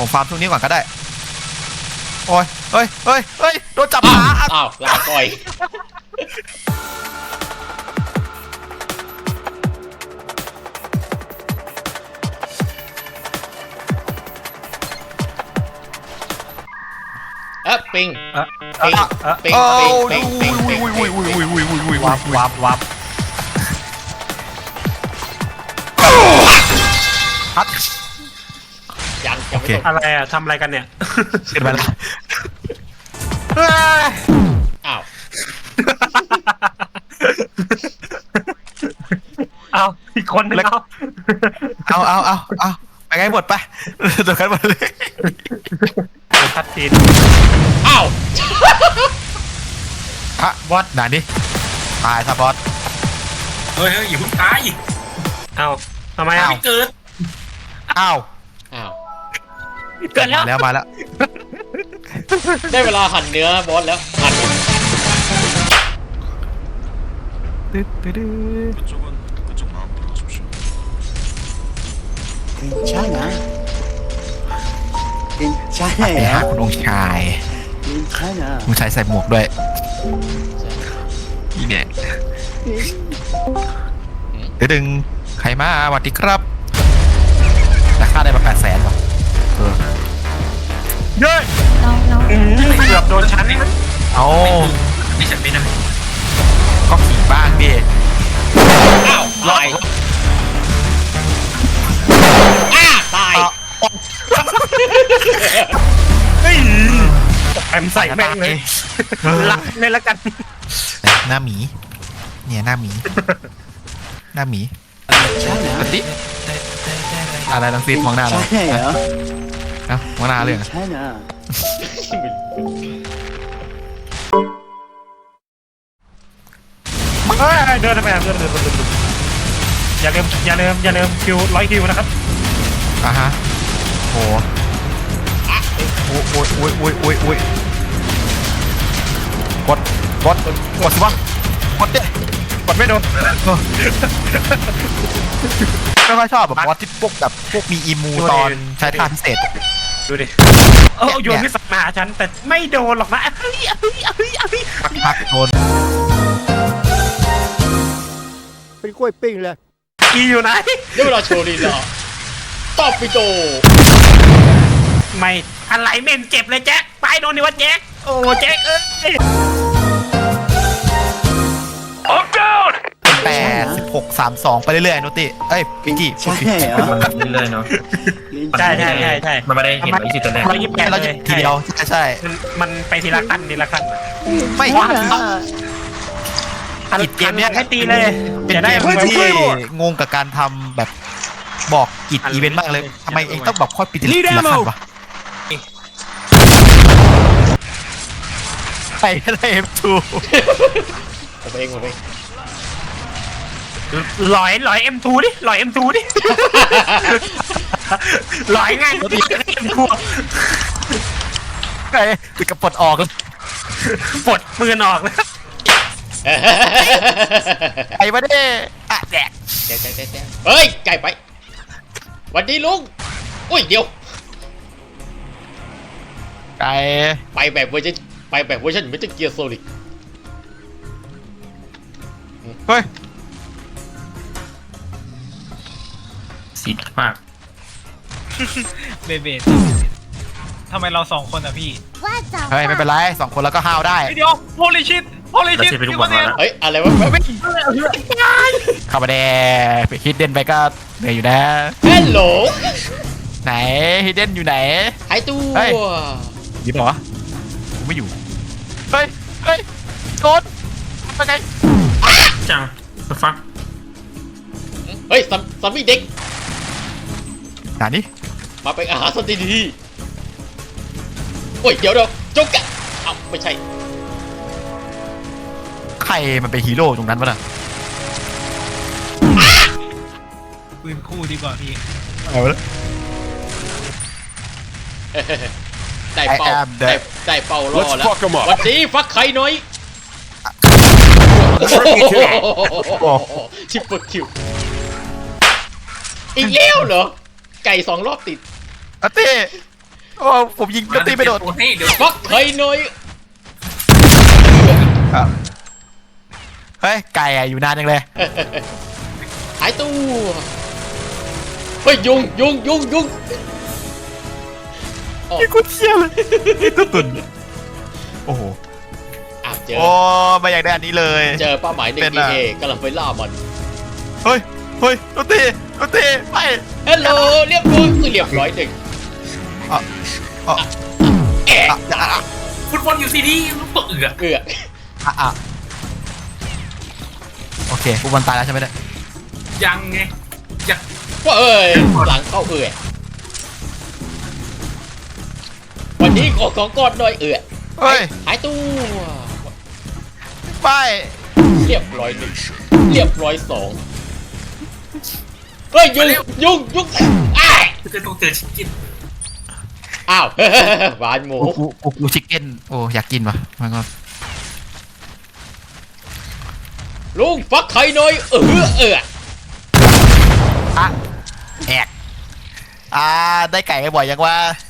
ผมฟาร์มช่วงนี้ก่อนก็ได้ โอ้ยเฮ้ยเฮ้ยเฮ้ยโดนจับอ้าขาวอ้าวลาก่อยเอ๊ะปิงเอ๊ะปิงเอ๊ะปิงโอ้ปิงยปิงปิงปิงอุ้ยอุ้ยอุ้ยอุ้ยอุ้ยอุ้ยอุ้ยวับวับวับพัดยังยังไม่ โอเคจบอะไรอะทำอะไรกันเนี่ย ขึ้นมาแล้วอ้าวเอาอีกคนนึงเอาเอาเอาเอาเอาไปไงหมดไปโดนกันหมดเลยชัดเจนอ้าวฮะบอสไหนนี่ตายซะบอสเฮ้ยเฮ้ยอย่าเพิ่งตายเอาทำไมอะไม่เกิดอ้าวอ้าว เกิดแล้ว มาแล้วมาแล้ว ได้เวลาหั่นเนื้อบอสแล้วหั่น ตึ๊ดตึ๊ดตึ๊ด 그쪽은 그쪽 마음대로 하십시오. 괜찮아. ไปหา 괜찮아요. คุณองค์ชาย 괜찮아. คุณชายใส่หมวกด้วยนี่เนี่ยตึ๊ดดึงใครมาสวัสดีครับราคาได้มาแปดแสนว่ะ เย้เรางราอืเกือบโดนชั้นเอาไม่ฉันไม่ได้ก็ขี่บ้างดิอ้าวลอยอ้าตายไฮ้ยแอมใส่แม่งเลยรักเลยละกัน หน้าหมี เนี่ยหน้าหมี หน้าหมีอะไรลังซีดมองหน้าเราใช่เหรอ เอ้ามองหน้าเลยเหรอ China. เฮ้ยเดินทำไมอเดินเดินเดินเดินดอย่าลืมอย่าลืมอย่าลืมคิวร้อยคิวนะครับอะฮะโหโอ้ยโอ้ยโอ้ยโอ้ยโอ้ยโอ้ยกดกดกดสิวะกดเด้กดไม่โดนไม่ค่อยชอบแบบมอสที่พวกแบบพวกมีอีมูตอนใช้ท่าพิเศษ ดูดิเออโยนพิษมาหาฉันแต่ไม่โดนหรอกนะเฮ้ยเฮ้ยเฮ้ยเฮ้ยพักพักโดนเป็นกล้วยปิ้งเลยอีอยู่ไหนได้เวลาโชว์ลีลาตอบไปโตไม่อะไรเม่นเจ็บเลยแจ็คไปโดนดิวะแจ็คโอ้แจ็คเอ้ย แปดสิบหกสามสองไปเรื่อยๆนุติ เอ้ยพี่จีใช่เหรอเรื่อยๆเนาะใช่ใช่ใช่ใช่มันไม่ได้เห็นร้อยยี่สิบตัวแรกร้อยยี่สิบแปดร้ยทีเดียวใช่ใช่มันไปทีละขั้นทีละขั้นไม่ว่าผิดเกมเนี้ยให้ตีเลยเป็นเกมที่งงกับการทำแบบบอกกิจอีเวนต์มากเลยทำไมเองต้องแบบค่อยปิดทีละขั้นวะไปเลยเอฟทูผมเองผมเอง ลอยลอยเอ็มทูดิลอยเอ็มทูดิลอยง่ายเอ็มทูไอ้ติดกระปดออกปลดปืนออกแล้วไอ้วะเด้อะแดกแจ๊ะแจ๊ะแจ๊ะแจ๊ะเฮ้ยไก่ไปหวันดีลุงอุ้ยเดี๋ยว ไก่ไปแบบเวอร์ชันไปแบบเวอร์ชันไม่ใช่เกียร์โซลิกเฮ้ย สีมากเบเบดทำไมเราสองคนอะพี่เฮ้ยไม่เป็นไรสองคนแล้วก็ห้าวได้ เดี๋ยวโฮลิชิตโฮลิแล้วชิตเชฟไปทุกวันมาแล้วเฮ้ยอะไรวะไม่เข้ามาแดกฮิดเด้นไปก็เหนื่อยอยู่นะ ฮัลโหลไหนฮิดเด้นอยู่ไหน หายตัว เฮ้ย ยิบเหรอกูไม่อยู่ เฮ้ย เฮ้ยโดนไปไงจังฟักเฮ้ยซัมซัมมี่เด็กห นานี่มาเป็นอาหารสันติดีโอ้ยเดี๋ยวเดี๋ยวจงกะเอ้าไม่ใช่ใครมันเป็นฮีโร่ตรงนั้นวะน่ะปืนคู่ดีกว่าพี่เอาละ ได้เป่า I am the- ได้ได้เป่ารอแล้ว Let's fuck 'em up วันนี้ฟักไข่หน่อยชิปเปอร์คิวอีกแล้วเหรอ ไก่สองรอบติดอาเต้โอ้ผมยิงก็ตีไม่โดนให้เดี๋ยวฟักไข่หน่อยอะเฮ้ยไก่อะอยู่นานจังเลยหายตู้เฮ้ยยุงยุงยุงยุงอ๋อนี่กูเที่ยเลยตุ๊ตุนโอ้โหอะเจอโอ้ไม่อยากได้อันนี้เลย เจอเป้าหมายหนึ่เป็งนดีอะ เอกำลังไปล่ามันเฮ้ยเฮ้ยตุ๊ ตีตุ๊ตีไปฮัลโหลเรียบร้อยเรียบร้อยหนึ่งอะอะแอะอะอะอะฟุตบอลอยู่ซีดีลูกเปื่อเกือกอะอะโอเคอุบันตายแล้วใช่ไหมเนี่ยยังไงยังว่าเอ้ยหลังเข้าเอื่อยวันนี้ขอของก่อนหน่อยเอื่อยเฮ้ยหายตู้ไปเรียบร้อยหนึ่งเรียบร้อยสอง เฮ้ยยุงยุงยุงอ้ายจะต้องเจอชิคกินอ้าวหวานหมู กูกูกูชิคเก้นโอ้อยากกินว่ะมันก็ลุงฟักไข่หน่อยเออเอออะแอกอ่าได้ไก่บ่อยยังว่าเ